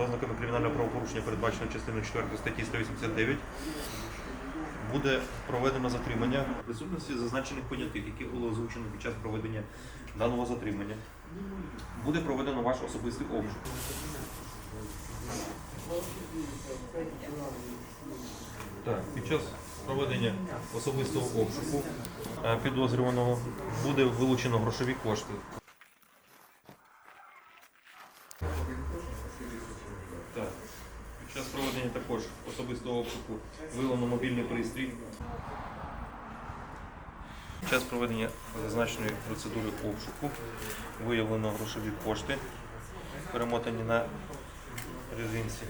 Ознаками кримінального правопорушення, передбаченого частиною 4 статті 189, буде проведено затримання в присутності зазначених понятих, які було озвучено під час проведення даного затримання. Буде проведено ваш особистий обшук. Так, під час проведення особистого обшуку е, підозрюваного буде вилучено грошові кошти. Так. Під час проведення також особистого обшуку виявлено мобільний пристрій. Під час проведення зазначеної процедури обшуку виявлено грошові кошти, перемотані на резинці.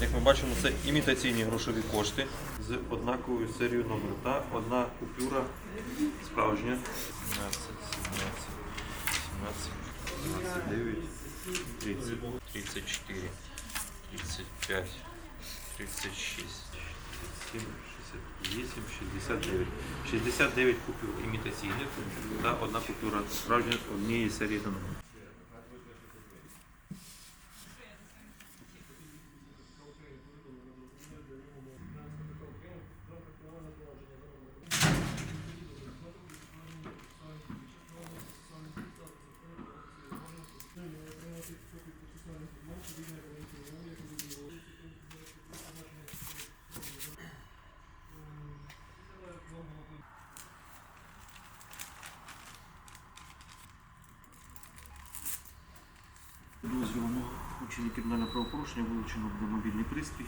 Як ми бачимо, це імітаційні грошові кошти з однаковою серією номеру та одна купюра справжня. 17, 17, 17, 29, 30, 34, 35, 36, 67, 68, 69. 69 купюр імітаційних та одна купюра справжня однієї серії та Дозволено учені кримінального правопорушення вилучено буде мобільний пристрій.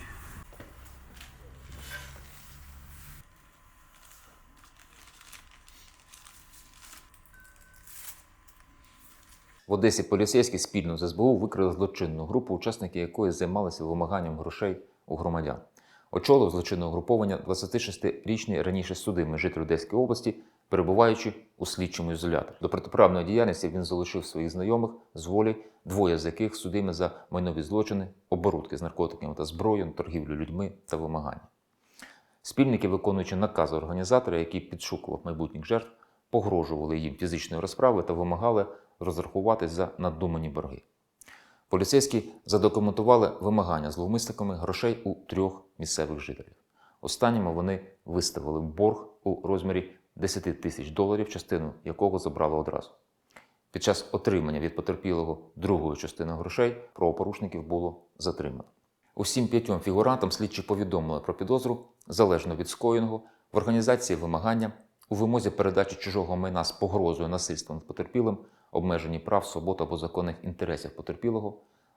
В Одесі поліцейські спільно з СБУ викрили злочинну групу, учасники якої займалися вимаганням грошей у громадян. Очолив злочинне угруповання 26-річний раніше судимий житель Одеської області, перебуваючи у слідчому ізоляторі. До протиправної діяльності він залишив своїх знайомих з волі, двоє з яких судими за майнові злочини, оборудки з наркотиками та зброєю, торгівлю людьми та вимагання. Спільники, виконуючи накази організатора, який підшукував майбутніх жертв, погрожували їм фізичною розправою та вимагали розрахуватись за надумані борги. Поліцейські задокументували вимагання зловмисниками грошей у трьох місцевих жителів. Останніми вони виставили борг у розмірі 10 тисяч доларів, частину якого забрали одразу. Під час отримання від потерпілого другої частини грошей правопорушників було затримано. Усім п'ятьом фігурантам слідчі повідомили про підозру залежно від скоєного в організації вимагання, у вимозі передачі чужого майна з погрозою насильством над потерпілим, обмеженні прав, свобод або законних інтересів потерпілого,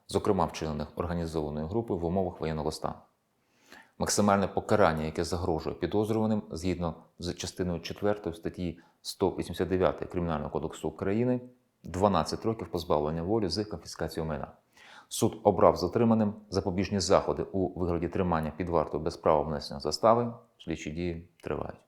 зокрема вчинених організованою групою в умовах воєнного стану. Максимальне покарання, яке загрожує підозрюваним згідно з частиною 4 статті 189 Кримінального кодексу України 12 років позбавлення волі з конфіскацією майна. Суд обрав затриманим запобіжні заходи у вигляді тримання під вартою без права внесення застави. Слідчі дії тривають.